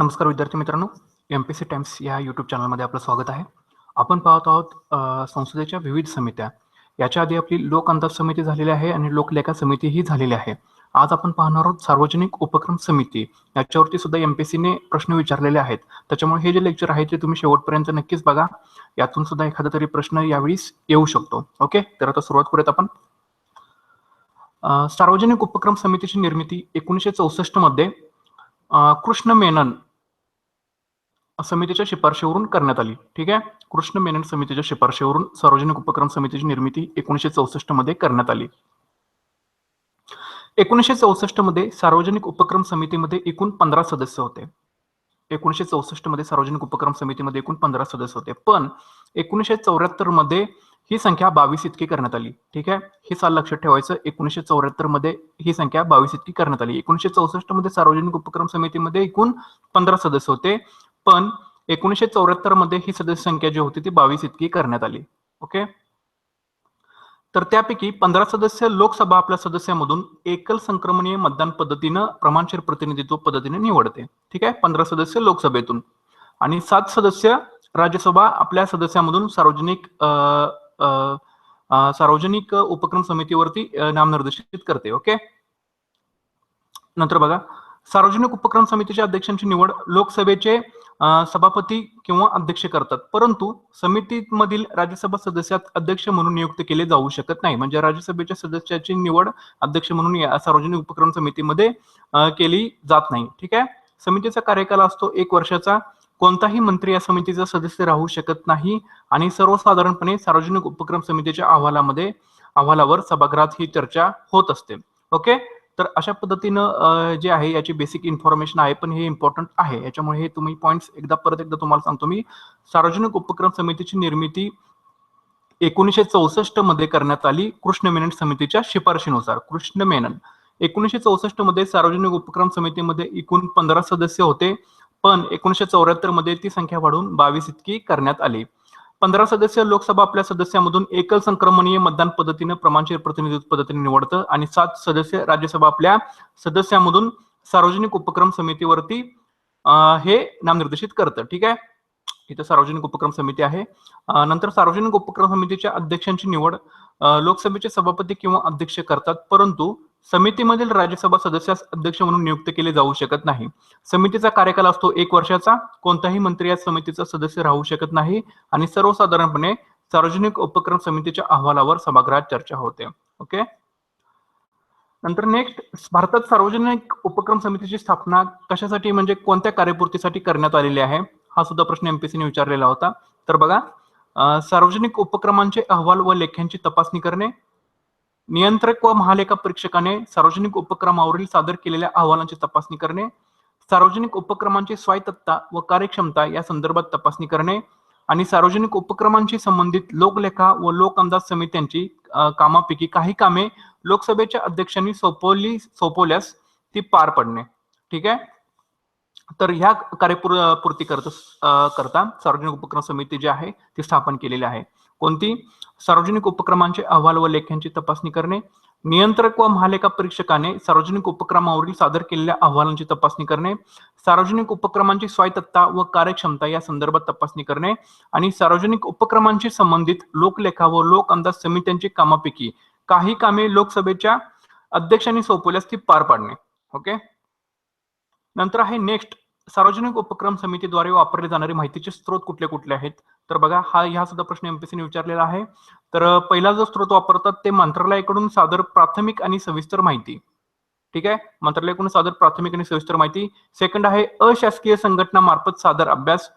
नमस्कार विद्यार्थी मित्रांनो एम पी सी टाइम्स या यूट्यूब चॅनलमध्ये आपलं स्वागत आहे. आपण पाहत आहोत संसदेच्या विविध समित्या. याच्या आधी आपली लोक अंदाज समिती झालेली आहे आणि लोकलेखा समिती ही झालेली आहे. आज आपण पाहणार आहोत सार्वजनिक उपक्रम समिती. याच्यावरती सुद्धा एम पी सीने प्रश्न विचारलेले आहेत. त्याच्यामुळे हे जे लेक्चर आहे ते तुम्ही शेवटपर्यंत नक्कीच बघा. यातून सुद्धा एखादा तरी प्रश्न यावेळी येऊ शकतो. ओके? तर आता सुरुवात करूयात आपण. सार्वजनिक उपक्रम समितीची निर्मिती एकोणीसशे चौसष्टमध्ये कृष्ण मेनन समितीच्या शिफारशीवरून करण्यात आली. ठीक आहे? कृष्ण मेनन समितीच्या शिफारशीवरून सार्वजनिक उपक्रम समितीची निर्मिती एकोणीशे चौसष्टमध्ये करण्यात आली. एकोणीशे चौसष्टमध्ये सार्वजनिक उपक्रम समितीमध्ये एकूण पंधरा सदस्य होते. एकोणीशे चौसष्टमध्ये सार्वजनिक उपक्रम समितीमध्ये एकूण पंधरा सदस्य होते. पण एकोणीसशे चौऱ्याहत्तरमध्ये ही संख्या बावीस इतकी करण्यात आली. ठीक आहे? हे साल लक्षात ठेवायचं. एकोणीशे चौऱ्याहत्तरमध्ये ही संख्या बावीस इतकी करण्यात आली. एकोणीशे चौसष्टमध्ये सार्वजनिक उपक्रम समितीमध्ये एकूण पंधरा सदस्य होते. पण एकोणीसशे चौऱ्याहत्तरमध्ये ही सदस्य संख्या जी होती ती बावीस इतकी करण्यात आली. ओके तर त्यापैकी पंधरा सदस्य लोकसभा आपल्या सदस्यामधून एकल संक्रमणीय मतदान पद्धतीनं प्रमाणशीर प्रतिनिधित्व पद्धतीने निवडते. ठीक आहे? पंधरा सदस्य लोकसभेतून. आणि सात सदस्य राज्यसभा आपल्या सदस्यामधून सार्वजनिक सार्वजनिक उपक्रम समितीवरती नामनिर्देशित करते. ओके नंतर बघा. सार्वजनिक उपक्रम समितीच्या अध्यक्षांची निवड लोकसभेचे सभापती किंवा अध्यक्ष करतात. परंतु समितीमधील राज्यसभा सदस्यात अध्यक्ष म्हणून नियुक्त केले जाऊ शकत नाही. म्हणजे राज्यसभेच्या सदस्याची निवड अध्यक्ष म्हणून या सार्वजनिक उपक्रम समितीमध्ये केली जात नाही. ठीक आहे? समितीचा कार्यकाल असतो एक वर्षाचा. कोणताही मंत्री या समितीचा सदस्य राहू शकत नाही आणि सर्वसाधारणपणे सार्वजनिक उपक्रम समितीच्या अहवालामध्ये अहवालावर सभागृहात ही चर्चा होत असते. ओके? तर अशा पद्धतीनं जे आहे याची बेसिक इन्फॉर्मेशन आहे पण हे इम्पॉर्टंट आहे. याच्यामुळे हे तुम्ही पॉईंट्स एकदा परत एकदा तुम्हाला सांगतो मी. सार्वजनिक उपक्रम समितीची निर्मिती एकोणीसशे चौसष्टमध्ये करण्यात आली. कृष्ण मेनन समितीच्या शिफारशीनुसार. कृष्ण मेनन. एकोणीसशे चौसष्टमध्ये सार्वजनिक उपक्रम समितीमध्ये एकूण पंधरा सदस्य होते पण एकोणीसशे चौऱ्याहत्तरमध्ये ती संख्या वाढून बावीस इतकी करण्यात आली. पंधरा सदस्य लोकसभा आपल्या सदस्यामधून एकल संक्रमणीय मतदान पद्धतीने प्रमाणशीर प्रतिनिधित्व पद्धतीने निवडतं आणि सात सदस्य राज्यसभा आपल्या सदस्यामधून सार्वजनिक उपक्रम समितीवरती हे नामनिर्देशित करतं. ठीक आहे? इथं सार्वजनिक उपक्रम समिती आहे. नंतर सार्वजनिक उपक्रम समितीच्या अध्यक्षांची निवड लोकसभेचे सभापती किंवा अध्यक्ष करतात. परंतु समितीमधील राज्यसभा सदस्यास अध्यक्ष म्हणून नियुक्त केले जाऊ शकत नाही. समितीचा कार्यकाल असतो एक वर्षाचा. कोणताही मंत्री या समितीचा सदस्य राहू शकत नाही आणि सर्वसाधारणपणे सार्वजनिक उपक्रम समितीच्या अहवालावर सभागृहात चर्चा होते. ओके? नंतर नेक्स्ट भारतात सार्वजनिक उपक्रम समितीची स्थापना कशासाठी म्हणजे कोणत्या कार्यपूर्तीसाठी करण्यात आलेली आहे? हा सुद्धा प्रश्न एमपीसीने विचारलेला होता. तर बघा सार्वजनिक उपक्रमांचे अहवाल व लेख्यांची तपासणी करणे नियंत्रक व महालेखा परीक्षकाने सार्वजनिक उपक्रमावरील सादर केलेल्या अहवालांची तपासणी करणे सार्वजनिक उपक्रमांची स्वायत्तता व कार्यक्षमता या संदर्भात तपासणी करणे आणि सार्वजनिक उपक्रमांशी संबंधित लोकलेखा व लोक अंदाज समित्यांची कामापैकी काही कामे लोकसभेच्या अध्यक्षांनी सोपवली सोपवल्यास ती पार पडणे. ठीक आहे? तर ह्या कार्यपूर पूर्ती करत करता सार्वजनिक उपक्रम समिती जी आहे ती स्थापन केलेली आहे. कोणती? सार्वजनिक उपक्रमांचे अहवाल व लेख्यांची तपासणी करणे. नियंत्रक व महालेखा परीक्षकाने सार्वजनिक उपक्रमावरील सादर केलेल्या अहवालांची तपासणी करणे. सार्वजनिक उपक्रमांची स्वायत्तता व कार्यक्षमता या संदर्भात तपासणी करणे. आणि सार्वजनिक उपक्रमांशी संबंधित लोकलेखा व लोक अंदाज समित्यांची कामापैकी काही कामे लोकसभेच्या अध्यक्षांनी सोपवल्यास ती पार पाडणे. ओके? नंतर आहे नेक्स्ट. सार्वजनिक उपक्रम समितीद्वारे वापरले जाणारे माहितीचे स्रोत कुठले कुठले आहेत? तर बघा हा ह्या सुद्धा प्रश्न एमपीसीने विचारलेला आहे. तर पहिला जो स्रोत वापरतात ते मंत्रालयाकडून सादर प्राथमिक आणि सविस्तर माहिती. ठीक आहे? मंत्रालयाकडून सादर प्राथमिक आणि सविस्तर माहिती. सेकंड आहे अशासकीय संघटना मार्फत सादर अभ्यास.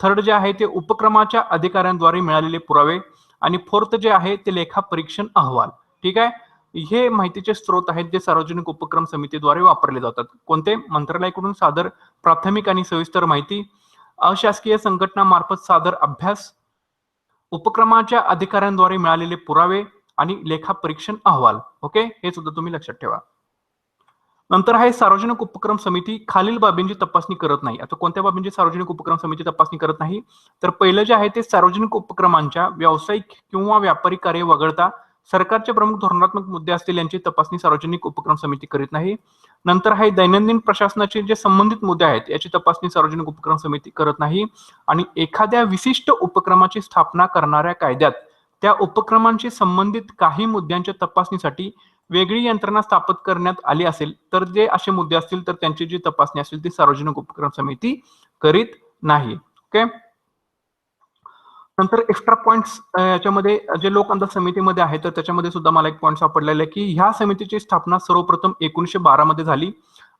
थर्ड जे आहे ते उपक्रमाच्या अधिकाऱ्यांद्वारे मिळालेले पुरावे. आणि फोर्थ जे आहे ते लेखा परीक्षण अहवाल. ठीक आहे? हे माहितीचे स्रोत आहेत जे सार्वजनिक उपक्रम समितीद्वारे वापरले जातात. कोणते? मंत्रालयाकडून सादर प्राथमिक आणि सविस्तर माहिती अशासकीय संघटनामार्फत सादर अभ्यास उपक्रमाच्या अधिकाऱ्यांद्वारे मिळालेले पुरावे आणि लेखा परीक्षण अहवाल. ओके? हे सुद्धा तुम्ही लक्षात ठेवा. नंतर आहे सार्वजनिक उपक्रम समिती. खालील बाबींची तपासणी करत नाही. आता कोणत्या बाबींची सार्वजनिक उपक्रम समिती तपासणी करत नाही? तर पहिलं जे आहे ते सार्वजनिक उपक्रमांच्या व्यावसायिक किंवा व्यापारी कार्य वगळता सरकारचे प्रमुख धोरणात्मक मुद्दे असतील यांची तपासणी सार्वजनिक उपक्रम समिती करीत नाही. नंतर आहे दैनंदिन प्रशासनाचे जे संबंधित मुद्दे आहेत याची तपासणी सार्वजनिक उपक्रम समिती करत नाही. आणि एखाद्या विशिष्ट उपक्रमाची स्थापना करणाऱ्या कायद्यात त्या उपक्रमांशी संबंधित काही मुद्द्यांच्या तपासणीसाठी वेगळी यंत्रणा स्थापित करण्यात आली असेल तर जे असे मुद्दे असतील तर त्यांची जी तपासणी असेल ती सार्वजनिक उपक्रम समिती करीत नाही. ओके? नंतर एक्स्ट्रा पॉईंट्स याच्यामध्ये जे लोक अंदाज समितीमध्ये आहेत तर त्याच्यामध्ये सुद्धा मला एक पॉईंट सापडलेला आहे की ह्या समितीची स्थापना सर्वप्रथम एकोणीशे बारा मध्ये झाली.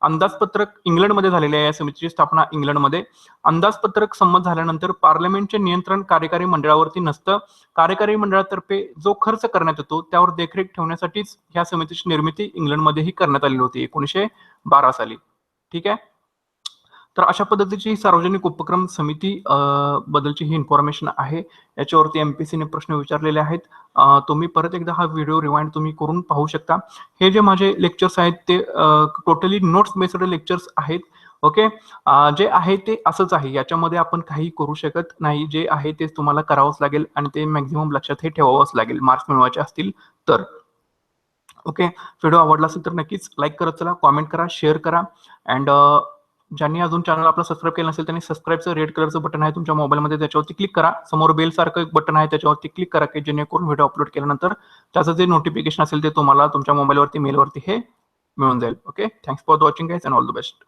अंदाजपत्रक इंग्लंडमध्ये झालेले आहे या समितीची स्थापना इंग्लंडमध्ये. अंदाजपत्रक संमत झाल्यानंतर पार्लमेंटचे नियंत्रण कार्यकारी मंडळावरती नसतं. कार्यकारी मंडळातर्फे जो खर्च करण्यात येतो त्यावर देखरेख ठेवण्यासाठीच ह्या समितीची निर्मिती इंग्लंडमध्येही करण्यात आलेली होती एकोणीसशे बारा साली. ठीक आहे? तर अशा पद्धतीची सार्वजनिक उपक्रम समिती बद्दलची ही इन्फॉर्मेशन आहे. याच्यावरती एमपीसीने प्रश्न विचारलेले आहेत. तुम्ही परत एकदा हा व्हिडिओ रिवाइंड तुम्ही करून पाहू शकता. हे जे माझे लेक्चर्स आहेत ते टोटली नोट्स बेस्ड लेक्चर्स आहेत. ओके जे आहे ते असंच आहे. याच्यामध्ये आपण काही करू शकत नाही. जे आहे तेच तुम्हाला करावंच लागेल आणि ते मॅक्झिमम लक्षात हे ठेवावंच लागेल. मार्क्स मिळवायचे असतील तर. ओके व्हिडिओ आवडला असेल तर नक्कीच लाईक करत चला कॉमेंट करा शेअर करा. अँड ज्यांनी अजून चॅनल आपला सबस्क्राईब केलं नसेल त्यांनी सबस्क्राईबचं रेड कलरचं बटन आहे तुमच्या मोबाईलमध्ये त्याच्यावरती क्लिक करा. समोर बेल सारखं एक बटन आहे त्याच्यावरती क्लिक करा की जेणेकरून व्हिडिओ अपलोड केल्यानंतर त्याचं जे नोटिफिकेशन असेल ते तुम्हाला तुमच्या मोबाईलवरती मेलवरती हे मिळून जाईल. Okay thanks for watching guys and all the best